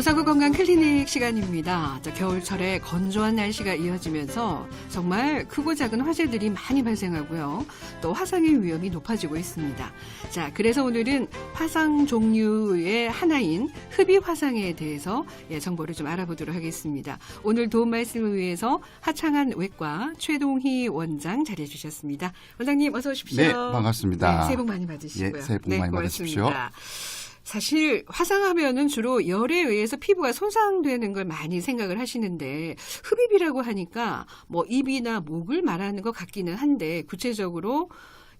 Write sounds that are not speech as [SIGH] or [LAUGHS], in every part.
구사구 건강 클리닉 시간입니다. 자, 겨울철에 건조한 날씨가 이어지면서 정말 크고 작은 화재들이 많이 발생하고요. 또 화상의 위험이 높아지고 있습니다. 자, 그래서 오늘은 화상 종류의 하나인 흡입 화상에 대해서 예, 정보를 좀 알아보도록 하겠습니다. 오늘 도움 말씀을 위해서 하창한 외과 최동희 원장 자리해 주셨습니다. 원장님 어서 오십시오. 네, 반갑습니다. 네, 새해 복 많이 받으시고요. 예, 새해 복 많이 받으십시오. 고맙습니다. 사실 화상하면은 주로 열에 의해서 피부가 손상되는 걸 많이 생각을 하시는데 흡입이라고 하니까 뭐 입이나 목을 말하는 것 같기는 한데 구체적으로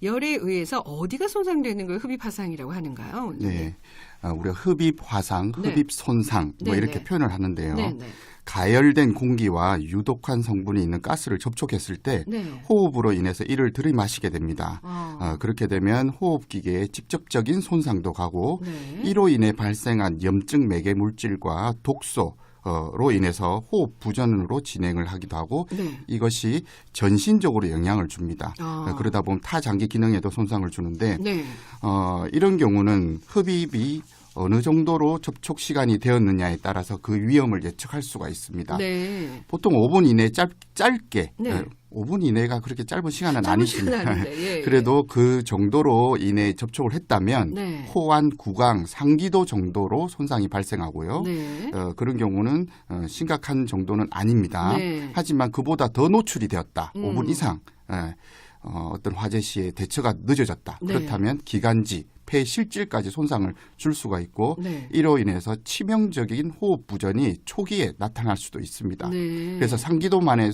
열에 의해서 어디가 손상되는 걸 흡입 화상이라고 하는가요? 네. 아, 우리가 흡입 화상, 네. 흡입 손상 뭐 네, 이렇게 네. 표현을 하는데요. 네, 네. 가열된 공기와 유독한 성분이 있는 가스를 접촉했을 때 네. 호흡으로 인해서 이를 들이마시게 됩니다. 어, 어, 그렇게 되면 호흡기계에 직접적인 손상도 가고 네. 이로 인해 발생한 염증 매개 물질과 독소 로 인해서 호흡 부전으로 진행을 하기도 하고 네. 이것이 전신적으로 영향을 줍니다. 아. 어, 그러다 보면 타장기 기능에도 손상을 주는데 네. 어, 이런 경우는 흡입이 어느 정도로 접촉 시간이 되었느냐에 따라서 그 위험을 예측할 수가 있습니다. 네. 보통 5분 이내 짧, 짧게 네. 어, 5분 이내가 그렇게 짧은 시간은 아니십니다. [LAUGHS] 예, 예. 그래도 그 정도로 이내 접촉을 했다면 네. 호환, 구강, 상기도 정도로 손상이 발생하고요. 네. 어, 그런 경우는 어, 심각한 정도는 아닙니다. 네. 하지만 그보다 더 노출이 되었다. 음. 5분 이상 예, 어, 어떤 화재 시에 대처가 늦어졌다. 네. 그렇다면 기관지, 폐 실질까지 손상을 줄 수가 있고 네. 이로 인해서 치명적인 호흡 부전이 초기에 나타날 수도 있습니다. 네. 그래서 상기도만의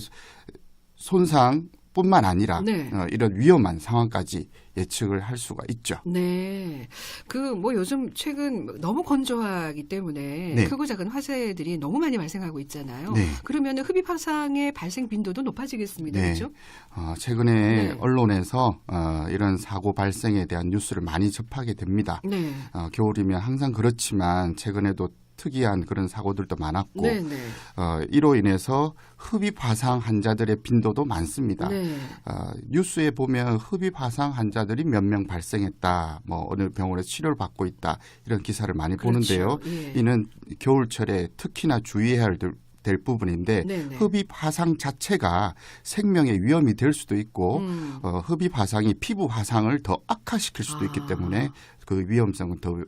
손상 뿐만 아니라 네. 어, 이런 위험한 상황까지 예측을 할 수가 있죠. 네. 그 뭐 요즘 최근 너무 건조하기 때문에 네. 크고 작은 화재들이 너무 많이 발생하고 있잖아요. 네. 그러면 흡입 화상의 발생 빈도도 높아지겠습니다. 네. 그렇죠? 어, 최근에 네. 언론에서 어, 이런 사고 발생에 대한 뉴스를 많이 접하게 됩니다. 네. 어, 겨울이면 항상 그렇지만 최근에도 특이한 그런 사고들도 많았고 네, 네. 어, 이로 인해서 흡입 화상 환자들의 빈도도 많습니다. 네. 어, 뉴스에 보면 흡입 화상 환자들이 몇 명 발생했다, 뭐 어느 병원에서 치료를 받고 있다 이런 기사를 많이 보는데요. 그렇죠. 예. 이는 겨울철에 특히나 주의해야 할 될- 될 부분인데 네, 네. 흡입 화상 자체가 생명의 위험이 될 수도 있고 음. 어, 흡입 화상이 피부 화상을 더 악화시킬 수도 있기 아. 때문에 그 위험성은 더 어,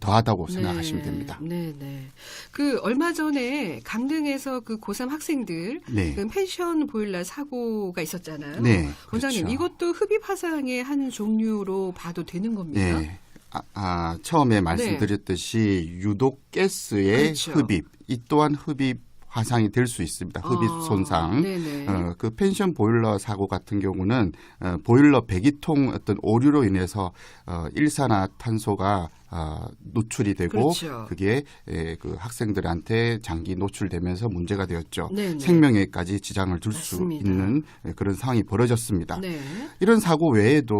더하다고 생각하시면 네. 됩니다. 네, 네. 그 얼마 전에 강릉에서 그 고3 학생들 네. 그 펜션 보일러 사고가 있었잖아요. 네, 원장님, 그렇죠. 이것도 흡입 화상의 한 종류로 봐도 되는 겁니까? 네. 아, 아, 처음에 말씀드렸듯이 유독 가스의 그렇죠. 흡입, 이 또한 흡입 화상이 될 수 있습니다. 흡입 아, 손상. 네네. 어, 그 펜션 보일러 사고 같은 경우는 어, 보일러 배기통 어떤 오류로 인해서 어, 일산화탄소가 어, 노출이 되고 그렇죠. 게그 학생들한테 장기 노출되면서 문제가 되었죠. 네네. 생명에까지 지장을 줄 수. 있는 예, 그런 상황이 벌어졌습니다. 네. 이런 사고 외에도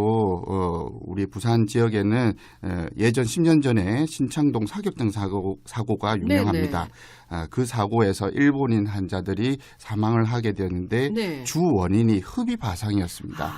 어, 우리 부산 지역에는 에, 예전 10년 전에 신창동 사격등 사고, 사고가 유명합니다. 네네. 아, 그 사고에서 일본인 환자들이 사망을 하게 되었는데 네. 주 원인이 흡입 화상이었습니다.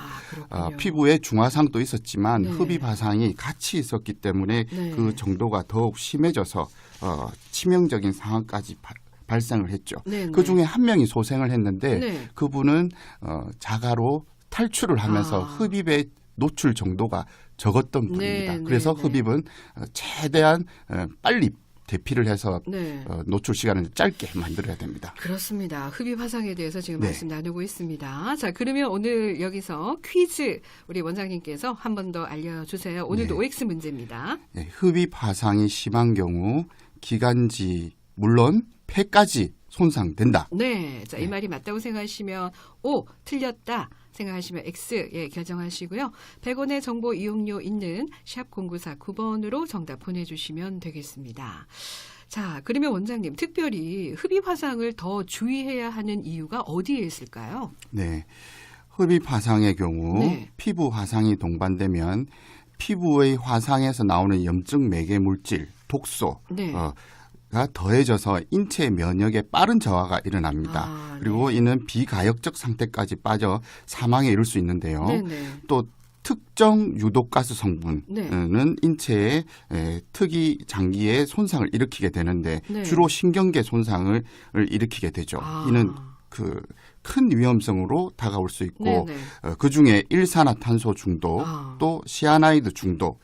아. 어, 피부에 중화상도 있었지만 네. 흡입 화상이 같이 있었기 때문에 네. 그 정도가 더욱 심해져서 어, 치명적인 상황까지 발- 발생을 했죠. 네네. 그 중에 한 명이 소생을 했는데 네. 그분은 어, 자가로 탈출을 하면서 아. 흡입의 노출 정도가 적었던 네, 분입니다. 네, 그래서 네. 흡입은 어, 최대한 어, 빨리 대피를 해서 네. 어, 노출 시간을 짧게 만들어야 됩니다. 그렇습니다. 흡입 화상에 대해서 지금 네. 말씀 나누고 있습니다. 자, 그러면 오늘 여기서 퀴즈 우리 원장님께서 한 번 더 알려주세요. 오늘도 네. OX 문제입니다. 예, 흡입 화상이 심한 경우 기관지 물론 폐까지 손상된다. 네. 자, 이 말이 맞다고 생각하시면 O, 틀렸다. 생각하시면 X, 예, 결정하시고요. 100원의 정보 이용료 있는 샵 0949번으로 정답 보내주시면 되겠습니다. 자, 그러면 원장님, 특별히 흡입 화상을 더 주의해야 하는 이유가 어디에 있을까요? 네. 흡입 화상의 경우 네. 피부 화상이 동반되면 피부의 화상에서 나오는 염증 매개 물질, 독소, 네. 어, 가 더해져서 인체 면역에 빠른 저하가 일어납니다. 아, 그리고 이는 비가역적 상태까지 빠져 사망에 이를 수 있는데요. 네네. 또 특정 유독가스 성분은 네. 인체에 에, 특이 장기에 손상을 일으키게 되는데 네. 주로 신경계 손상을 일으키게 되죠. 아. 이는 그 큰 위험성으로 다가올 수 있고 네네. 어, 그 중에 일산화탄소 중독 아. 또 시아나이드 중독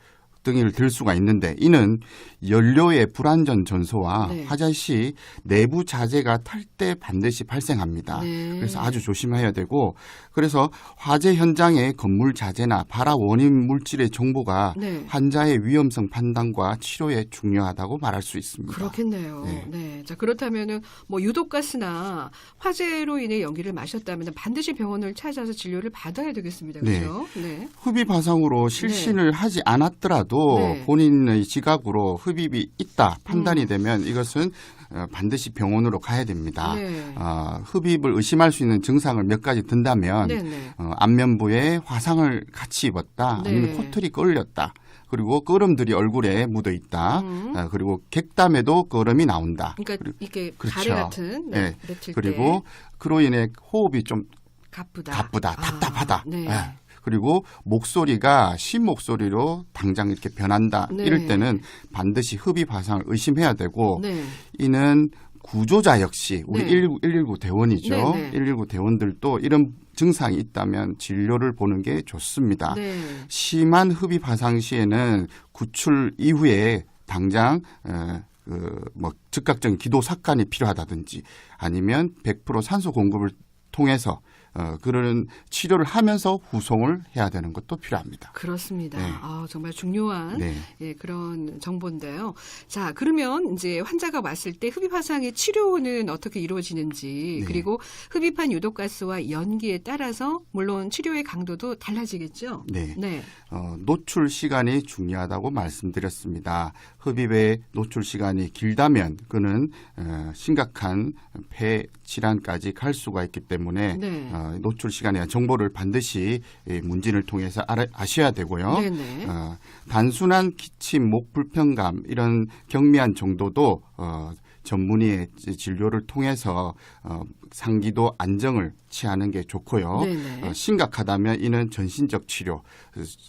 등을 들 수가 있는데 이는 연료의 불안전 전소와 네. 화재 시 내부 자재가 탈 때 반드시 발생합니다. 네. 그래서 아주 조심해야 되고 그래서 화재 현장의 건물 자재나 발화 원인 물질의 정보가 네. 환자의 위험성 판단과 치료에 중요하다고 말할 수 있습니다. 그렇겠네요. 네. 네. 자, 그렇다면은 뭐 유독가스나 화재로 인해 연기를 마셨다면 반드시 병원을 찾아서 진료를 받아야 되겠습니다. 네. 그렇죠? 네. 흡입 화상으로 실신을 하지 않았더라도 네. 본인의 지각으로 흡입이 있다 판단이 음. 되면 이것은 어, 반드시 병원으로 가야 됩니다. 네. 어, 흡입을 의심할 수 있는 증상을 몇 가지 든다면 네, 네. 어, 안면부에 화상을 같이 입었다 네. 아니면 코털이 끌렸다 그리고 끄름들이 얼굴에 묻어 있다 음. 어, 그리고 객담에도 끄름이 나온다 그러니까 그리고, 이게 그렇죠. 가래 같은 네. 네. 그리고 그로 인해 호흡이 좀때 가쁘다. 가쁘다, 아, 답답하다. 네. 예. 그리고 목소리가 신 목소리로 당장 이렇게 변한다. 네. 이럴 때는 반드시 흡입 화상을 의심해야 되고 네. 이는 구조자 역시 우리 네. 119, 119 대원이죠. 네, 네. 119 대원들도 이런 증상이 있다면 진료를 보는 게 좋습니다. 네. 심한 흡입 화상 시에는 구출 이후에 당장 어, 그뭐 즉각적인 기도 삭간이 필요하다든지 아니면 100% 산소 공급을 통해서 어, 그런 치료를 하면서 후송을 해야 되는 것도 필요합니다. 그렇습니다. 네. 아, 정말 중요한 네. 예, 그런 정보인데요. 자, 그러면 이제 환자가 왔을 때 흡입 화상의 치료는 어떻게 이루어지는지 네. 그리고 흡입한 유독가스와 연기에 따라서 물론 치료의 강도도 달라지겠죠. 네. 네. 어, 노출 시간이 중요하다고 말씀드렸습니다. 흡입의 노출 시간이 길다면 그는 어, 심각한 폐 질환까지 갈 수가 있기 때문에 네. 어, 노출 시간에 대한 정보를 반드시 이 문진을 통해서 알아, 아셔야 되고요. 네, 네. 어, 단순한 기침, 목 불편감 이런 경미한 정도도 어, 전문의의 진료를 통해서 어, 상기도 안정을 취하는 게 좋고요. 네, 네. 어, 심각하다면 이는 전신적 치료.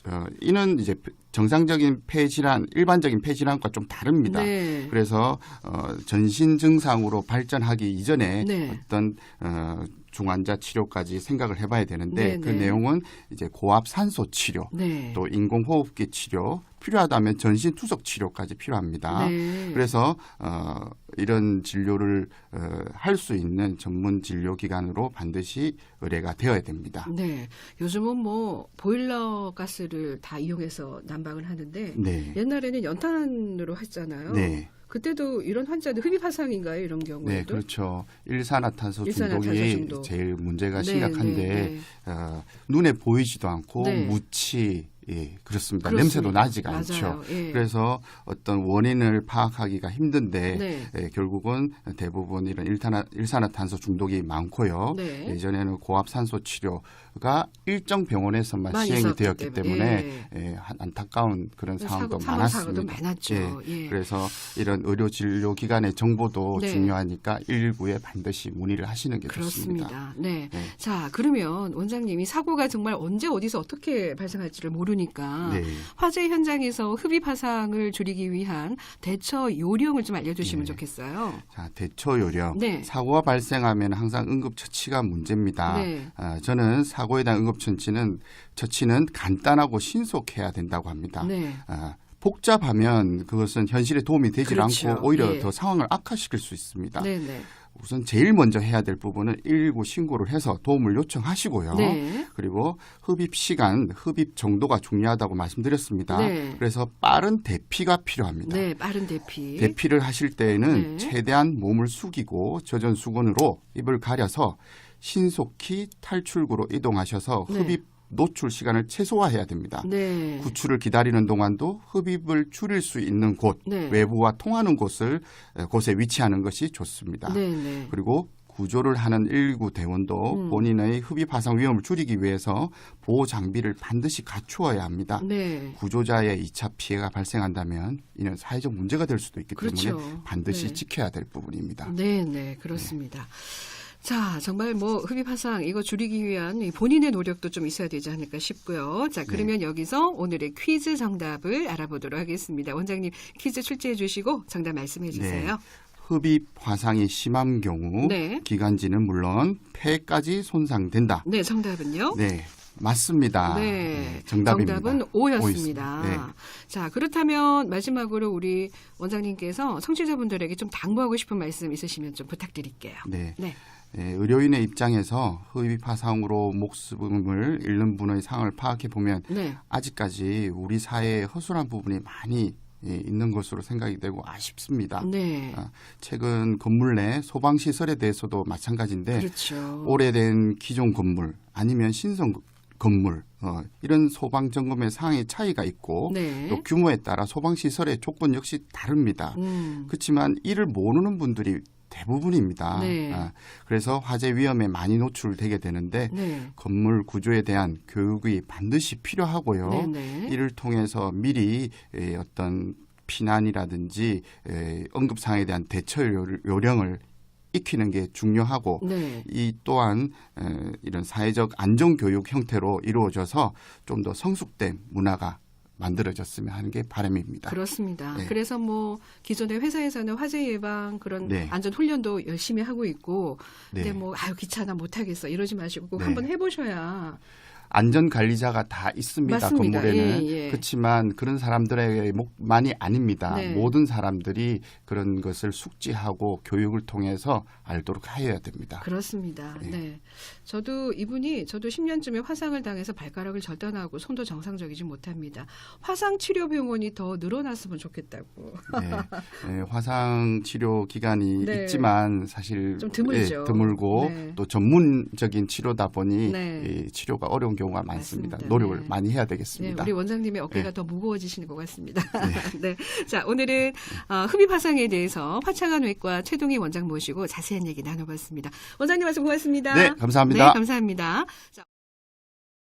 어, 이는 이제 정상적인 폐질환, 일반적인 폐질환과 좀 다릅니다. 네. 그래서 어, 전신 증상으로 발전하기 이전에 네. 어떤 어, 중환자 치료까지 생각을 해봐야 되는데 네, 그 네. 내용은 이제 고압 산소 치료, 네. 또 인공 호흡기 치료, 필요하다면 전신 투석 치료까지 필요합니다. 네. 그래서 어, 이런 진료를 어, 할 수 있는 전문 진료 기관으로 반드시 의뢰가 되어야 됩니다. 네. 요즘은 뭐 보일러 가스를 다 이용해서 난방을 하는데 네. 옛날에는 연탄으로 했잖아요. 네. 그때도 이런 환자들 흡입 화상인가요? 이런 네, 경우에도? 그렇죠. 일산화탄소 일산화탄소 중독이 중독. 제일 문제가 네, 심각한데 네, 네. 어, 눈에 보이지도 않고 네. 무치 예, 그렇습니다. 그렇습니다. 냄새도 나지가 맞아요. 않죠. 예. 그래서 어떤 원인을 파악하기가 힘든데 네. 예, 결국은 대부분 이런 일탄화, 일산화탄소 중독이 많고요. 네. 예전에는 고압산소 치료가 일정 병원에서만 시행이 되었기 때문에. 예, 한- 안타까운 그런 상황도 사고, 사고도 많았습니다. 많았죠. 예, 예. 그래서 이런 의료 진료 기관의 정보도 네. 중요하니까 119에 반드시 문의를 하시는 게 좋습니다. 그렇습니다. 네. 네. 자, 그러면 원장님이 사고가 정말 언제 어디서 어떻게 발생할지를 모르 니까 네. 화재 현장에서 흡입 화상을 줄이기 위한 대처 요령을 좀 알려주시면 네. 좋겠어요. 자, 대처 요령. 네. 사고가 발생하면 항상 응급 처치가 문제입니다. 네. 아, 저는 사고에 대한 응급 처치는 처치는 간단하고 신속해야 된다고 합니다. 네. 아, 복잡하면 그것은 현실에 도움이 되질 그렇죠. 않고 오히려 예. 더 상황을 악화시킬 수 있습니다. 네, 네. 우선 제일 먼저 해야 될 부분은 119 신고를 해서 도움을 요청하시고요. 네. 그리고 흡입 시간, 흡입 정도가 중요하다고 말씀드렸습니다. 네. 그래서 빠른 대피가 필요합니다. 네, 빠른 대피. 대피를 하실 때에는 네. 최대한 몸을 숙이고 젖은 수건으로 입을 가려서 신속히 탈출구로 이동하셔서 네. 흡입 노출 시간을 최소화해야 됩니다. 네. 구출을 기다리는 동안도 흡입을 줄일 수 있는 곳, 네. 외부와 통하는 곳을 에, 곳에 위치하는 것이 좋습니다. 네, 네. 그리고 구조를 하는 119 대원도 음. 본인의 흡입 화상 위험을 줄이기 위해서 보호 장비를 반드시 갖추어야 합니다. 네. 구조자의 2차 피해가 발생한다면 이는 사회적 문제가 될 수도 있기 그렇죠. 때문에 반드시 네. 지켜야 될 부분입니다. 네, 네, 그렇습니다. 자, 정말 뭐 흡입 화상 이거 줄이기 위한 이 본인의 노력도 좀 있어야 되지 않을까 싶고요. 자, 그러면 여기서 오늘의 퀴즈 정답을 알아보도록 하겠습니다. 원장님 퀴즈 출제해 주시고 정답 말씀해 주세요. 흡입 화상이 심한 경우 네. 기관지는 물론 폐까지 손상된다. 네, 정답은요? 네, 맞습니다. 네, 정답입니다. 정답은 O였습니다. O였습니다. 네. 자, 그렇다면 마지막으로 우리 원장님께서 청취자분들에게 좀 당부하고 싶은 말씀 있으시면 좀 부탁드릴게요. 네. 네. 예, 의료인의 입장에서 흡입 화상으로 목숨을 잃는 분의 상황을 파악해 보면 네. 아직까지 우리 사회에 허술한 부분이 많이 예, 있는 것으로 생각이 되고 아쉽습니다. 네. 아, 최근 건물 내 소방 시설에 대해서도 마찬가지인데 그렇죠. 오래된 기존 건물 아니면 신성 건물 어, 이런 소방 점검의 상황의 차이가 있고 네. 또 규모에 따라 소방 시설의 조건 역시 다릅니다. 음. 그렇지만 이를 모르는 분들이 대부분입니다. 네. 아, 그래서 화재 위험에 많이 노출되게 되는데 네. 건물 구조에 대한 교육이 반드시 필요하고요. 네, 네. 이를 통해서 미리 에, 어떤 피난이라든지 에, 응급 상황에 대한 대처 요- 요령을 익히는 게 중요하고 네. 이 또한 에, 이런 사회적 안전 교육 형태로 이루어져서 좀 더 성숙된 문화가 만들어졌으면 하는 게 바람입니다. 그렇습니다. 네. 그래서 뭐 기존의 회사에서는 화재 예방 그런 네. 안전 훈련도 열심히 하고 있고 네. 근데 뭐 아유 귀찮아 못 하겠어 이러지 마시고 꼭 네. 한번 해 보셔야 안전 관리자가 다 있습니다. 맞습니다. 건물에는 예, 예. 그렇지만 그런 사람들에게만이 아닙니다. 네. 모든 사람들이 그런 것을 숙지하고 교육을 통해서 알도록 하여야 됩니다. 그렇습니다. 네. 네. 저도 이분이 저도 10년쯤에 화상을 당해서 발가락을 절단하고 손도 정상적이지 못합니다. 화상 치료 병원이 더 늘어났으면 좋겠다고. 네. 예, 화상 치료 기간이 네. 있지만 사실 좀 드물죠. 예, 드물고 네. 또 전문적인 치료다 보니 네. 이 치료가 어려운 경우가 많습니다. 맞습니다. 노력을 네. 많이 해야 네, 되겠습니다. 우리 원장님의 어깨가 네. 더 무거워지시는 것 같습니다. [LAUGHS] 네. 자, 오늘은 어, 흡입 화상에 대해서 화창한 외과 최동희 원장 모시고 자세한 얘기 나눠봤습니다. 원장님 말씀 고맙습니다. 네, 감사합니다. 네, 감사합니다. 자,